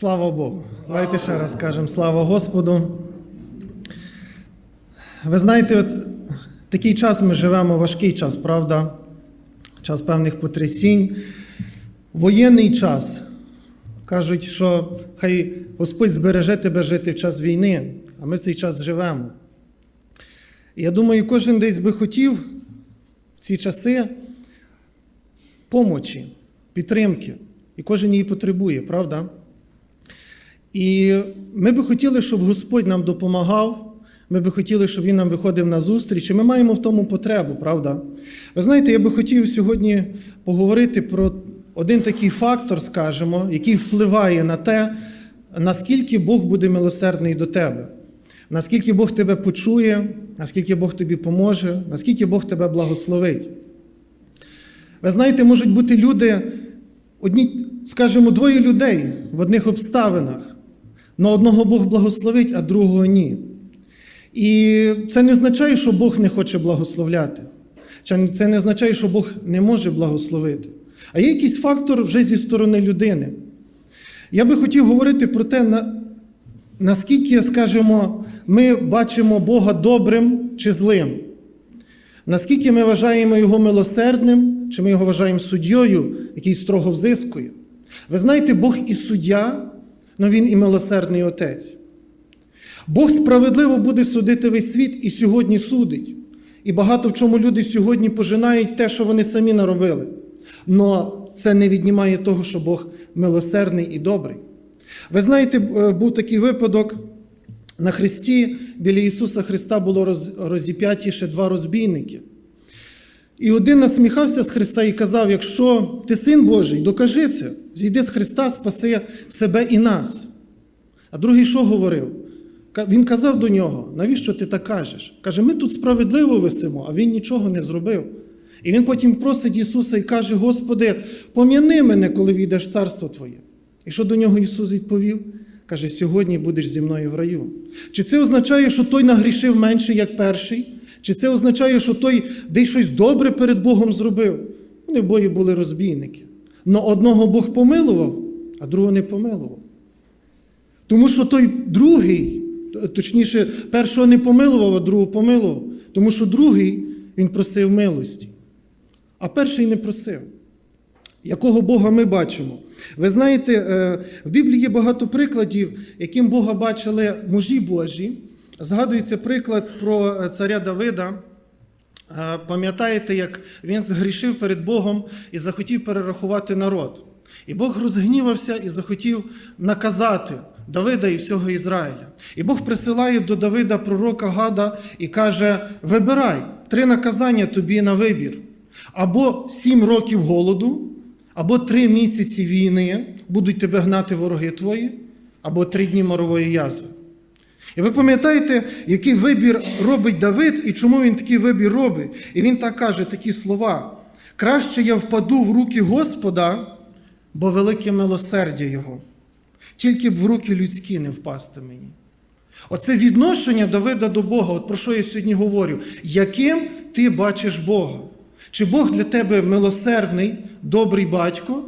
Слава Богу. Давайте ще раз скажемо слава Господу. Ви знаєте, от такий час ми живемо, важкий час, правда? Час певних потрясінь. Воєнний час. Кажуть, що хай Господь збереже тебе жити в час війни, а ми в цей час живемо. Я думаю, кожен десь би хотів в ці часи помочі, підтримки. І кожен її потребує, правда? І ми би хотіли, щоб Господь нам допомагав. Ми би хотіли, щоб Він нам виходив на зустріч, і ми маємо в тому потребу, правда? Ви знаєте, я би хотів сьогодні поговорити про один такий фактор, скажімо, який впливає на те, наскільки Бог буде милосердний до тебе, наскільки Бог тебе почує, наскільки Бог тобі поможе, наскільки Бог тебе благословить. Ви знаєте, можуть бути люди, одні, скажімо, двоє людей в одних обставинах. Но одного Бог благословить, а другого ні. І це не означає, що Бог не хоче благословляти. Це не означає, що Бог не може благословити. А є якийсь фактор вже зі сторони людини. Я би хотів говорити про те, наскільки, скажімо, ми бачимо Бога добрим чи злим. Наскільки ми вважаємо його милосердним, чи ми його вважаємо суддєю, який строго взискує. Ви знаєте, Бог і суддя, але він і милосердний отець. Бог справедливо буде судити весь світ і сьогодні судить. І багато в чому люди сьогодні пожинають те, що вони самі наробили. Но це не віднімає того, що Бог милосердний і добрий. Ви знаєте, е, був такий випадок. На Христі біля Ісуса Христа було роз- розіп'яті ще два розбійники. І один насміхався з Христа і казав: якщо ти син Божий, докажи це, зійди з Христа, спаси себе і нас. А другий що говорив? Він казав до нього: навіщо ти так кажеш? Каже, ми тут справедливо висимо, а він нічого не зробив. І він потім просить Ісуса і каже: Господи, пом'яни мене, коли війдеш в царство Твоє. І що до нього Ісус відповів? Каже, сьогодні будеш зі мною в раю. Чи це означає, що той нагрішив менше, як перший? Чи це означає, що той десь щось добре перед Богом зробив? Вони обоє були розбійники. Но одного Бог помилував, а другого не помилував. Тому що той другий, точніше, першого не помилував, а другого помилував. Тому що другий він просив милості, а перший не просив. Якого Бога ми бачимо? Ви знаєте, е, в Біблії є багато прикладів, яким Бога бачили мужі Божі. Згадується приклад про е, царя Давида. Е, Пам'ятаєте, як він згрішив перед Богом і захотів перерахувати народ. І Бог розгнівався і захотів наказати Давида і всього Ізраїля. І Бог присилає до Давида пророка Гада і каже: Вибирай три наказання тобі на вибір: або сім років голоду, або три місяці війни будуть тебе гнати вороги твої, або три дні морової язви. І ви пам'ятаєте, який вибір робить Давид і чому він такий вибір робить? І він так каже такі слова: краще я впаду в руки Господа, бо велике милосердя Його. Тільки б в руки людські не впасти мені. Оце відношення Давида до Бога, от про що я сьогодні говорю, яким ти бачиш Бога? Чи Бог для тебе милосердний, добрий батько,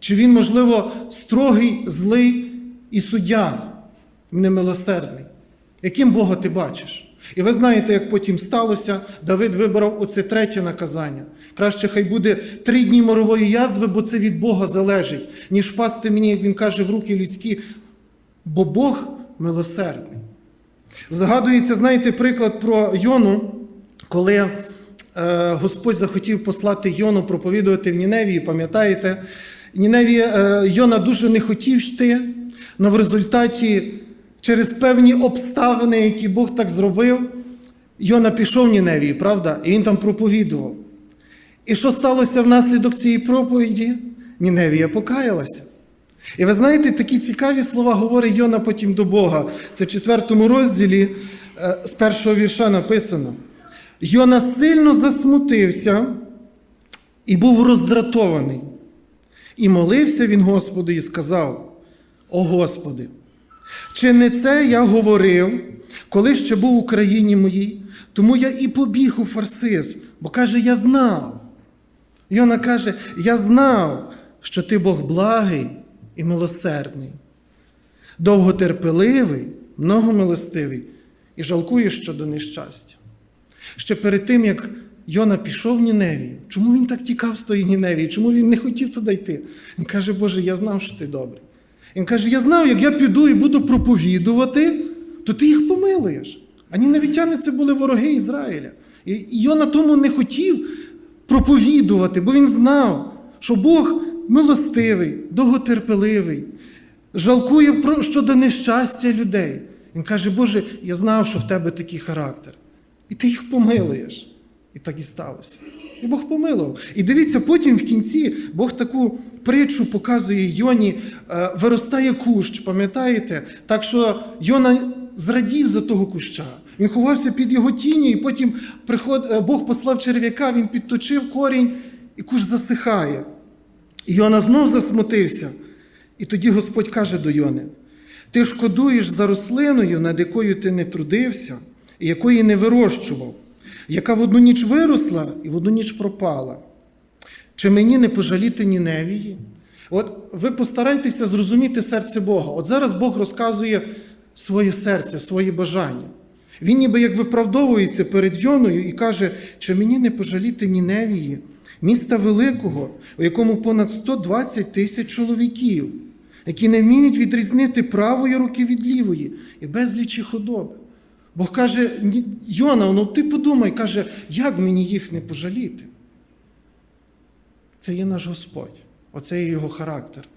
чи він, можливо, строгий, злий і суддя, немилосердний? Яким Бога ти бачиш? І ви знаєте, як потім сталося, Давид вибрав оце третє наказання. Краще хай буде три дні морової язви, бо це від Бога залежить, ніж впасти мені, як він каже, в руки людські, бо Бог милосердний. Згадується, знаєте, приклад про Йону, коли е, Господь захотів послати Йону проповідувати в Ніневії, пам'ятаєте? Ніневії е, Йона дуже не хотів йти, але в результаті через певні обставини, які Бог так зробив, Йона пішов в Ніневії, правда? І він там проповідував. І що сталося внаслідок цієї проповіді? Ніневія покаялася. І ви знаєте, такі цікаві слова говорить Йона потім до Бога. Це в четвертому розділі е, з першого вірша написано. Йона сильно засмутився і був роздратований. І молився він Господу і сказав: О Господи, чи не це я говорив, коли ще був в Україні моїй? Тому я і побіг у фарсизм, бо каже, я знав. Йона каже: Я знав, що ти Бог благий і милосердний. довготерпеливий, многомилостивий і жалкує щодо нещастя. Ще перед тим, як Йона пішов в Ніневію, чому він так тікав з тої Ніневії? Чому він не хотів туди йти? Він каже, Боже, я знав, що ти добрий. Він каже: Я знав, як я піду і буду проповідувати, то ти їх помилуєш. А ніневітяни це були вороги Ізраїля. І Йона тому не хотів проповідувати, бо він знав, що Бог милостивий, довготерпеливий, жалкує щодо нещастя людей. Він каже, Боже, я знав, що в тебе такий характер. І ти їх помилуєш. І так і сталося. І Бог помилував. І дивіться, потім в кінці Бог таку притчу показує Йоні, е, виростає кущ, пам'ятаєте? Так що Йона зрадів за того куща. Він ховався під його тінню, і потім приход... е, Бог послав черв'яка, він підточив корінь, і кущ засихає. І Йона знов засмутився. І тоді Господь каже до Йони: Ти шкодуєш за рослиною, над якою ти не трудився, і якої не вирощував, яка в одну ніч виросла і в одну ніч пропала. Чи мені не пожаліти Ніневії? От ви постарайтеся зрозуміти серце Бога. От зараз Бог розказує своє серце, свої бажання. Він ніби як виправдовується перед Йоною і каже, чи мені не пожаліти Ніневії, міста великого, у якому понад 120 тисяч чоловіків, які не вміють відрізнити правої руки від лівої і безлічі худоби. Бог каже, «Ні, Йона, ну ти подумай, каже, як мені їх не пожаліти? Це є наш Господь, оце є його характер,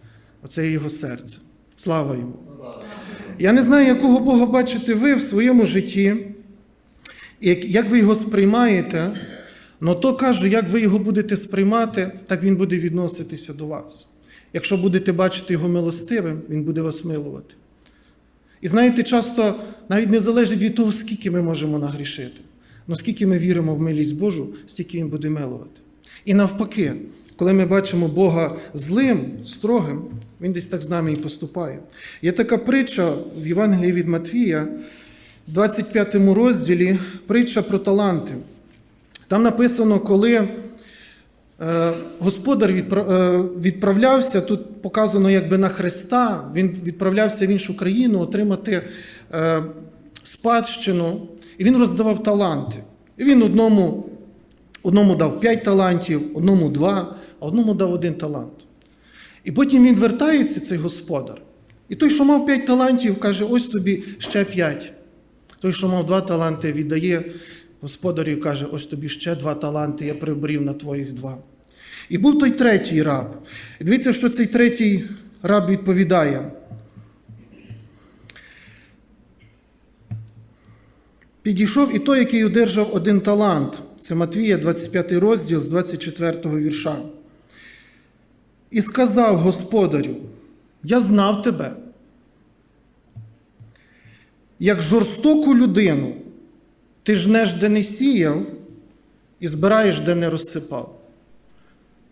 оце є його серце. Слава йому. Я не знаю, якого Бога бачите ви в своєму житті, як ви його сприймаєте, але то кажу, як ви його будете сприймати, так він буде відноситися до вас. Якщо будете бачити його милостивим, він буде вас милувати. І знаєте, часто навіть не залежить від того, скільки ми можемо нагрішити. але скільки ми віримо в милість Божу, стільки Він буде милувати. І навпаки, коли ми бачимо Бога злим, строгим, Він десь так з нами і поступає. Є така притча в Євангелії від Матвія, в 25 розділі, притча про таланти. Там написано, коли Господар е, відправлявся, тут показано якби на Христа, він відправлявся в іншу країну отримати е, спадщину, і він роздавав таланти. І він одному, одному дав п'ять талантів, одному два, а одному дав один талант. І потім він вертається, цей господар. І той, що мав п'ять талантів, каже: ось тобі ще п'ять. Той, що мав два таланти, віддає господарю каже: ось тобі ще два таланти, я прибрів на твоїх два. І був той третій раб. Дивіться, що цей третій раб відповідає. Підійшов і той, який одержав один талант. Це Матвія, 25 розділ з 24 вірша. І сказав господарю: Я знав тебе, як жорстоку людину, ти жнеш, де не сіяв, і збираєш, де не розсипав.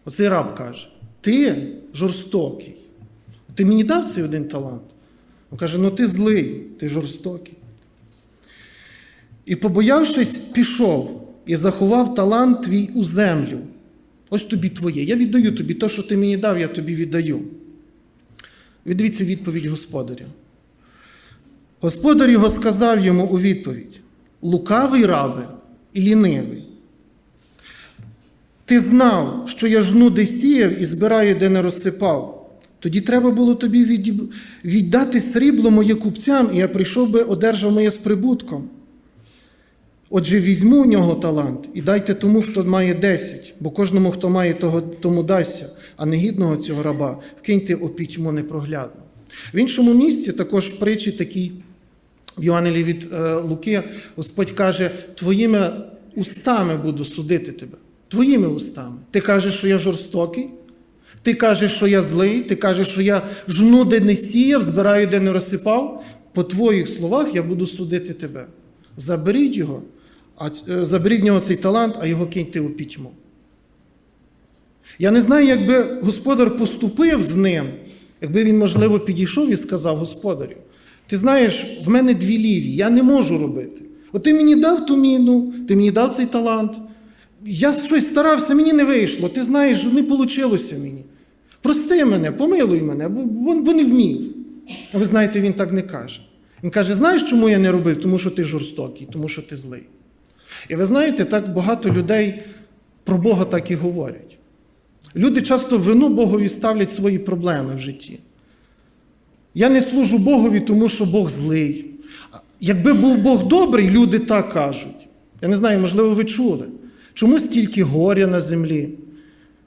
Оцей раб каже: ти жорстокий. Ти мені дав цей один талант? Він каже: ну ти злий, ти жорстокий. І, побоявшись, пішов і заховав талант твій у землю. Ось тобі твоє. Я віддаю тобі те, що ти мені дав, я тобі віддаю. Віддивіться відповідь господаря. Господар його сказав йому у відповідь: лукавий рабе і лінивий. Ти знав, що я жну де сіяв і збираю, де не розсипав. Тоді треба було тобі віддати срібло моє купцям, і я прийшов би, одержав моє з прибутком. Отже, візьму у нього талант і дайте тому, хто має десять, бо кожному, хто має, того, тому дасться, а негідного цього раба вкиньте у пітьму непроглядно. В іншому місці, також в притчі такій, в Євангелії від е, Луки, Господь каже: Твоїми устами буду судити тебе. Твоїми устами. Ти кажеш, що я жорстокий, ти кажеш, що я злий, ти кажеш, що я жну, де не сіяв, збираю, де не розсипав. По твоїх словах я буду судити тебе. Заберіть його, а е, заберіть нього цей талант, а його киньте у пітьму. Я не знаю, якби господар поступив з ним, якби він, можливо, підійшов і сказав господарю, ти знаєш, в мене дві ліві, я не можу робити. От ти мені дав ту міну, ти мені дав цей талант. Я щось старався, мені не вийшло. Ти знаєш, не вийшло мені. Прости мене, помилуй мене, бо, бо, не вмів. А ви знаєте, він так не каже. Він каже: знаєш, чому я не робив? Тому що ти жорстокий, тому що ти злий. І ви знаєте, так багато людей про Бога так і говорять. Люди часто вину Богові ставлять свої проблеми в житті. Я не служу Богові, тому що Бог злий. Якби був Бог добрий, люди так кажуть. Я не знаю, можливо, ви чули. Чому стільки горя на землі?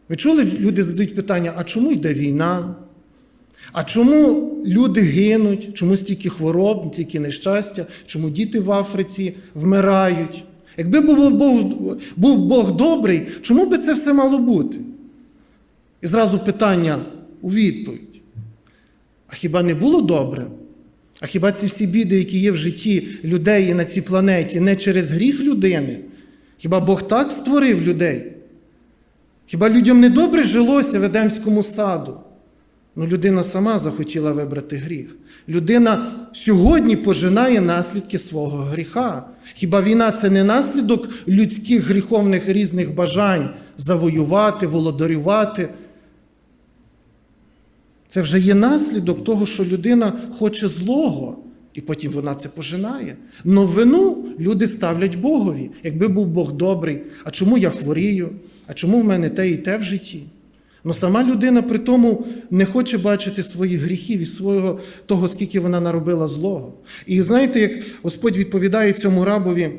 Ви чули, люди задають питання, а чому йде війна? А чому люди гинуть? Чому стільки хвороб, стільки нещастя? Чому діти в Африці вмирають? Якби був Бог, був Бог добрий, чому би це все мало бути? І зразу питання у відповідь. А хіба не було добре? А хіба ці всі біди, які є в житті людей і на цій планеті, не через гріх людини? Хіба Бог так створив людей? Хіба людям не добре жилося в Едемському саду? Ну, людина сама захотіла вибрати гріх. Людина сьогодні пожинає наслідки свого гріха. Хіба війна це не наслідок людських гріховних різних бажань завоювати, володарювати? Це вже є наслідок того, що людина хоче злого, і потім вона це пожинає. Но вину люди ставлять Богові. Якби був Бог добрий, а чому я хворію? А чому в мене те і те в житті? Но сама людина при тому не хоче бачити своїх гріхів і свого того, скільки вона наробила злого. І знаєте, як Господь відповідає цьому рабові,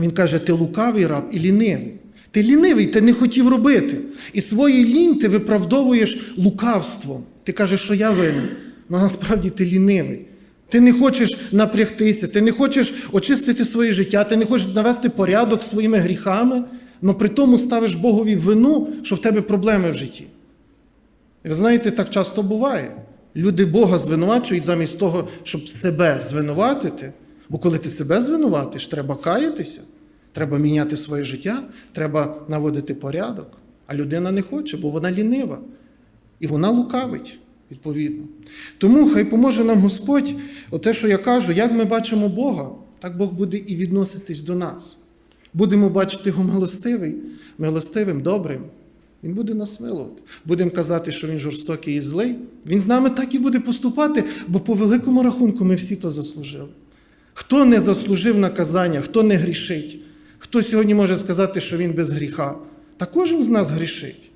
він каже: ти лукавий раб і лінивий. Ти лінивий, ти не хотів робити. І свою лінь ти виправдовуєш лукавством. Ти кажеш, що я винен. Ну насправді ти лінивий. Ти не хочеш напрягтися, ти не хочеш очистити своє життя, ти не хочеш навести порядок своїми гріхами, але при тому ставиш Богові вину, що в тебе проблеми в житті. І ви знаєте, так часто буває. Люди Бога звинувачують замість того, щоб себе звинуватити. Бо коли ти себе звинуватиш, треба каятися, треба міняти своє життя, треба наводити порядок. А людина не хоче, бо вона лінива. І вона лукавить, відповідно. Тому хай поможе нам Господь, оте, що я кажу, як ми бачимо Бога, так Бог буде і відноситись до нас. Будемо бачити його милостивий, милостивим, добрим. Він буде нас милувати. Будемо казати, що він жорстокий і злий. Він з нами так і буде поступати, бо по великому рахунку ми всі то заслужили. Хто не заслужив наказання, хто не грішить, хто сьогодні може сказати, що він без гріха, та кожен з нас грішить.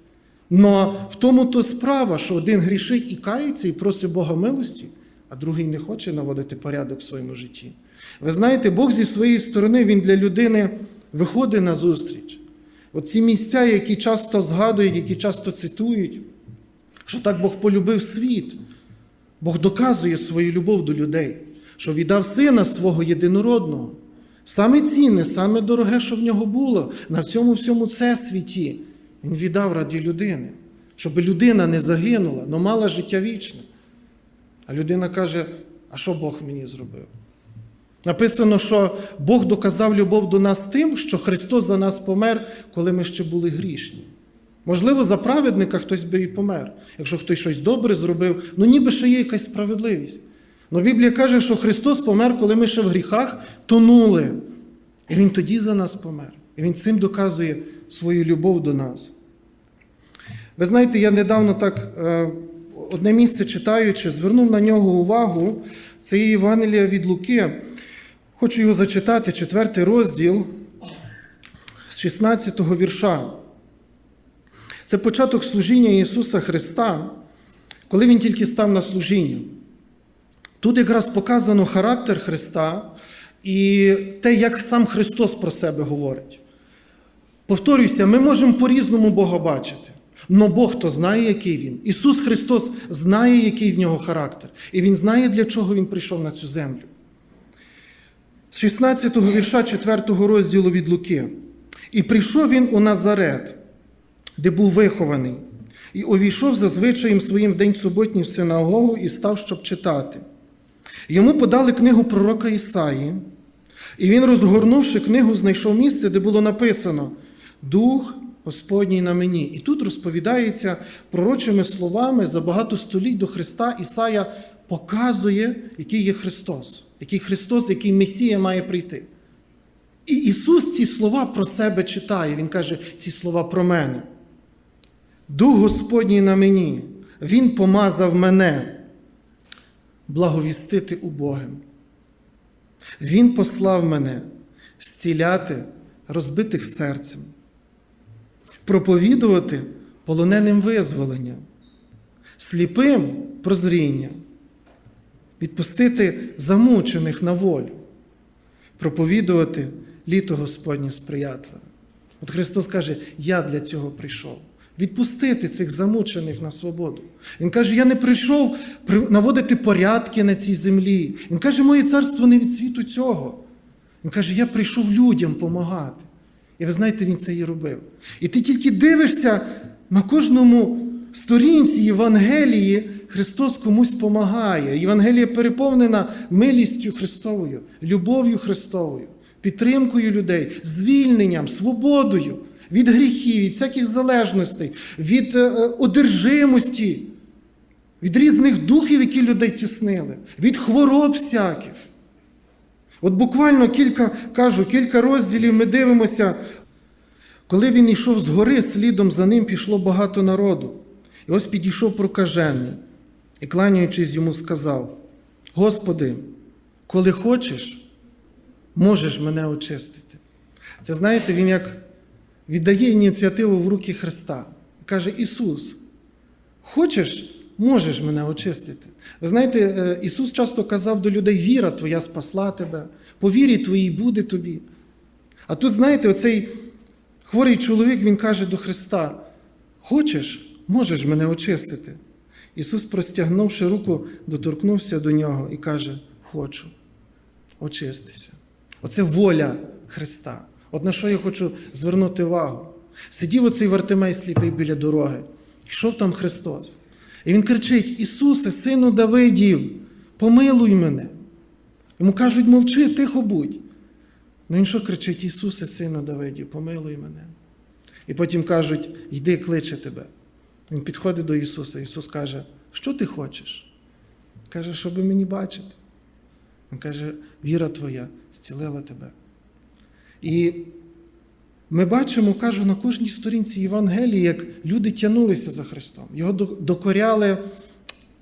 Но в тому то справа, що один грішить і кається, і просить Бога милості, а другий не хоче наводити порядок в своєму житті. Ви знаєте, Бог зі своєї сторони Він для людини виходить на зустріч. Оці місця, які часто згадують, які часто цитують, що так Бог полюбив світ. Бог доказує свою любов до людей, що віддав сина свого єдинородного. Саме цінне, саме дороге, що в нього було на цьому всьому це світі. Він віддав раді людини, щоб людина не загинула, але мала життя вічне. А людина каже: а що Бог мені зробив? Написано, що Бог доказав любов до нас тим, що Христос за нас помер, коли ми ще були грішні. Можливо, за праведника хтось би і помер. Якщо хтось щось добре зробив, ну ніби ще є якась справедливість. Но Біблія каже, що Христос помер, коли ми ще в гріхах тонули. І Він тоді за нас помер. І Він цим доказує свою любов до нас. Ви знаєте, я недавно так е, одне місце читаючи, звернув на нього увагу. Це є Євангелія від Луки. Хочу його зачитати, четвертий розділ з 16 го вірша. Це початок служіння Ісуса Христа, коли Він тільки став на служіння. Тут якраз показано характер Христа і те, як сам Христос про себе говорить. Повторюся, ми можемо по-різному Бога бачити. Но Бог то знає, який Він. Ісус Христос знає, який в нього характер. І Він знає, для чого Він прийшов на цю землю. З 16 го вірша 4 розділу від Луки. І прийшов він у Назарет, де був вихований, і увійшов за звичаєм своїм в день суботній в синагогу і став, щоб читати. Йому подали книгу пророка Ісаї, і він, розгорнувши книгу, знайшов місце, де було написано Дух Господній на мені. І тут розповідається пророчими словами за багато століть до Христа Ісая показує, який є Христос, який Христос, який Месія має прийти. І Ісус ці слова про себе читає. Він каже, ці слова про мене. Дух Господній на мені, Він помазав мене. благовістити убогим. Він послав мене зціляти розбитих серцем, проповідувати полоненим визволення, сліпим прозріння, відпустити замучених на волю, проповідувати літо Господнє сприятливе. От Христос каже: Я для цього прийшов. Відпустити цих замучених на свободу. Він каже: Я не прийшов наводити порядки на цій землі. Він каже, моє царство не від світу цього. Він каже, я прийшов людям помагати. І ви знаєте, він це і робив. І ти тільки дивишся на кожному сторінці Євангелії, Христос комусь помагає. Євангелія переповнена милістю Христовою, любов'ю Христовою, підтримкою людей, звільненням, свободою від гріхів, від всяких залежностей, від е, е, одержимості, від різних духів, які людей тіснили, від хвороб всяких. От буквально кілька кажу, кілька розділів ми дивимося, коли він йшов з гори, слідом за ним пішло багато народу. І ось підійшов прокажений і, кланяючись йому, сказав: Господи, коли хочеш, можеш мене очистити. Це знаєте, він як віддає ініціативу в руки Христа. Каже: Ісус, хочеш, можеш мене очистити. Ви знаєте, е, Ісус часто казав до людей: віра твоя спасла тебе, по вірі твоїй буде тобі. А тут, знаєте, оцей хворий чоловік, він каже до Христа: Хочеш, можеш мене очистити. Ісус, простягнувши руку, доторкнувся до нього і каже: Хочу, очистися. Оце воля Христа. От на що я хочу звернути увагу. Сидів оцей Вартимей сліпий біля дороги, йшов там Христос. І він кричить: Ісусе, сину Давидів, помилуй мене. Йому кажуть, мовчи, тихо будь. Ну він що кричить: Ісусе, сину Давидів, помилуй мене. І потім кажуть, йди, кличе тебе. Він підходить до Ісуса. Ісус каже, що ти хочеш? Каже, щоб мені бачити. Він каже, віра твоя зцілила тебе. І ми бачимо, кажу, на кожній сторінці Євангелії, як люди тягнулися за Христом. Його докоряли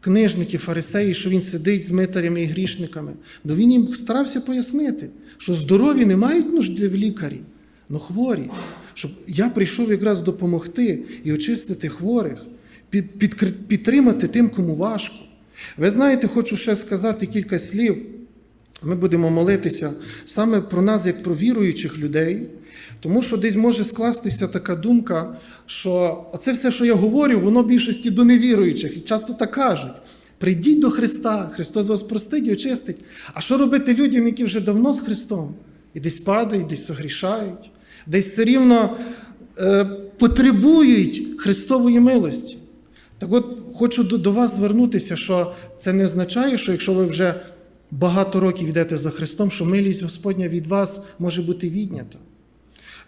книжники, фарисеї, що він сидить з митарями і грішниками. Но він їм старався пояснити, що здорові не мають нужди в лікарі, але хворі. Щоб я прийшов якраз допомогти і очистити хворих, під, під, підтримати тим, кому важко. Ви знаєте, хочу ще сказати кілька слів. Ми будемо молитися саме про нас, як про віруючих людей, тому що десь може скластися така думка, що оце все, що я говорю, воно більшості до невіруючих. І часто так кажуть: прийдіть до Христа, Христос вас простить і очистить. А що робити людям, які вже давно з Христом? І десь падають, десь согрішають, десь все рівно е, потребують Христової милості. Так от хочу до, до вас звернутися, що це не означає, що якщо ви вже багато років йдете за Христом, що милість Господня від вас може бути віднята.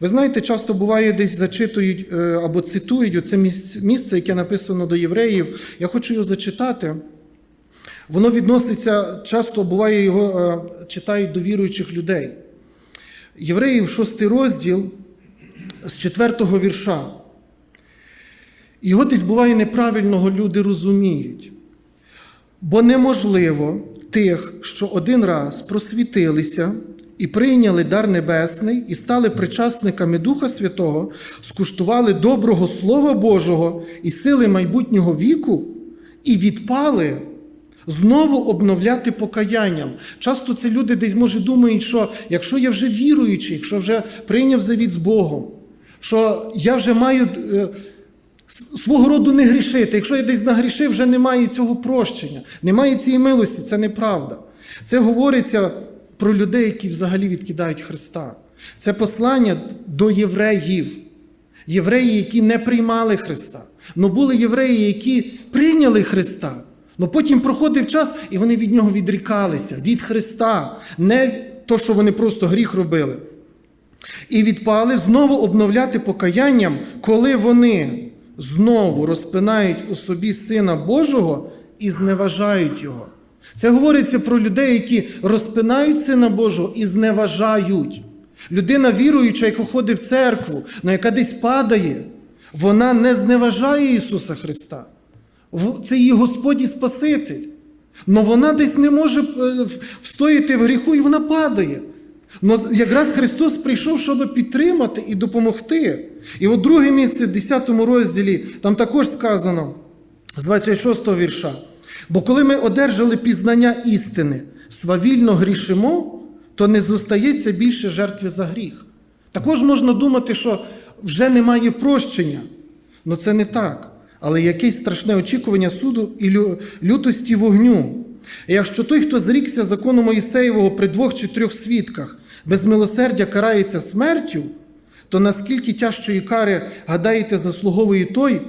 Ви знаєте, часто буває, десь зачитують е, або цитують оце місце, яке написано до євреїв. Я хочу його зачитати. Воно відноситься, часто буває, його е, читають до віруючих людей. Євреїв, шостий розділ з четвертого вірша. Його десь буває неправильного люди розуміють. Бо неможливо тих, що один раз просвітилися і прийняли дар небесний, і стали причасниками Духа Святого, скуштували доброго Слова Божого і сили майбутнього віку, і відпали. Знову обновляти покаянням. Часто це люди десь може думають, що якщо я вже віруючий, якщо вже прийняв завіт з Богом, що я вже маю е, свого роду не грішити. Якщо я десь нагрішив, вже немає цього прощення, немає цієї милості, це неправда. Це говориться про людей, які взагалі відкидають Христа. Це послання до євреїв, євреї, які не приймали Христа. Но були євреї, які прийняли Христа. Но потім проходив час, і вони від нього відрікалися, від Христа, не то, що вони просто гріх робили. І відпали знову обновляти покаянням, коли вони знову розпинають у собі Сина Божого і зневажають Його. Це говориться про людей, які розпинають Сина Божого і зневажають. Людина віруюча, яка ходить в церкву, але яка десь падає, вона не зневажає Ісуса Христа. Це її Господь і Спаситель. Но вона десь не може е, встояти в гріху, і вона падає. Но якраз Христос прийшов, щоб підтримати і допомогти. І от друге місце в 10 розділі, там також сказано з 26 вірша. Бо коли ми одержали пізнання істини, свавільно грішимо, то не зостається більше жертви за гріх. Також можна думати, що вже немає прощення. Ну це не так. Але якесь страшне очікування суду і лю- лютості вогню. Якщо той, хто зрікся закону Моїсеєвого при двох чи трьох свідках, без милосердя карається смертю, то наскільки тяжчої кари, гадаєте, заслуговує той,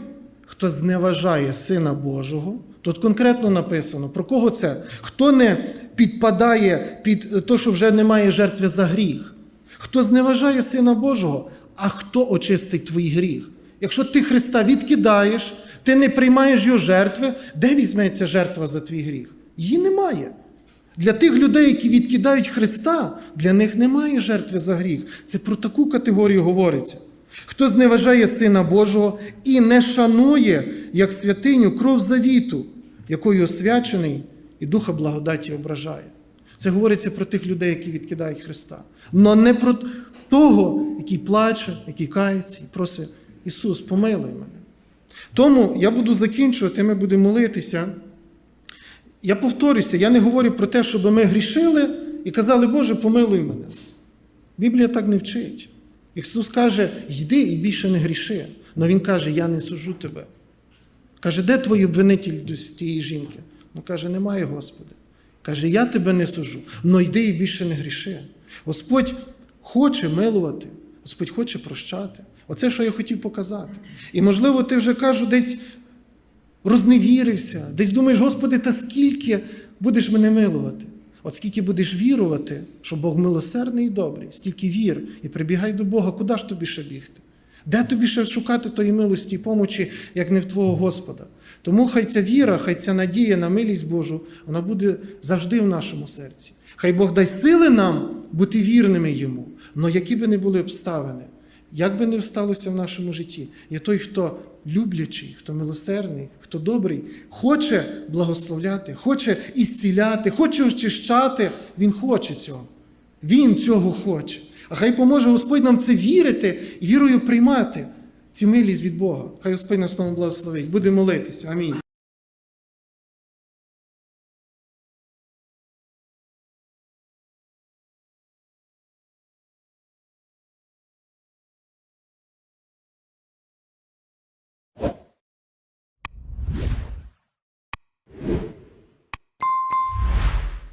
хто зневажає Сина Божого? Тут конкретно написано, про кого це? Хто не підпадає під те, що вже немає жертви за гріх? Хто зневажає Сина Божого, а хто очистить твій гріх? Якщо ти Христа відкидаєш, ти не приймаєш його жертви, де візьметься жертва за твій гріх? Її немає. Для тих людей, які відкидають Христа, для них немає жертви за гріх. Це про таку категорію говориться. Хто зневажає Сина Божого і не шанує, як святиню, кров завіту, якою освячений і Духа благодаті ображає. Це говориться про тих людей, які відкидають Христа. Но не про того, який плаче, який кається і просить Ісус, помилуй мене. Тому я буду закінчувати, ми будемо молитися. Я повторюся, я не говорю про те, щоб ми грішили і казали, Боже, помилуй мене. Біблія так не вчить. Ісус каже, йди і більше не гріши. Але Він каже, я не сужу тебе. Каже, де твій обвинитель тієї жінки? Ну каже, немає, Господи. Каже, я тебе не сужу, но йди і більше не гріши. Господь хоче милувати, Господь хоче прощати. Оце, що я хотів показати. І, можливо, ти вже кажу, десь розневірився, десь думаєш, Господи, та скільки будеш мене милувати? От скільки будеш вірувати, що Бог милосердний і добрий, стільки вір і прибігай до Бога, куди ж тобі ще бігти? Де тобі ще шукати тої милості і помочі, як не в Твого Господа? Тому хай ця віра, хай ця надія на милість Божу, вона буде завжди в нашому серці. Хай Бог дасть сили нам бути вірними йому, але які би не були обставини, як би не сталося в нашому житті, є той, хто люблячий, хто милосердний, хто добрий, хоче благословляти, хоче ісціляти, хоче очищати. Він хоче цього. Він цього хоче. А хай поможе Господь нам це вірити і вірою приймати цю милість від Бога. Хай Господь нас тому благословить. Буде молитися. Амінь.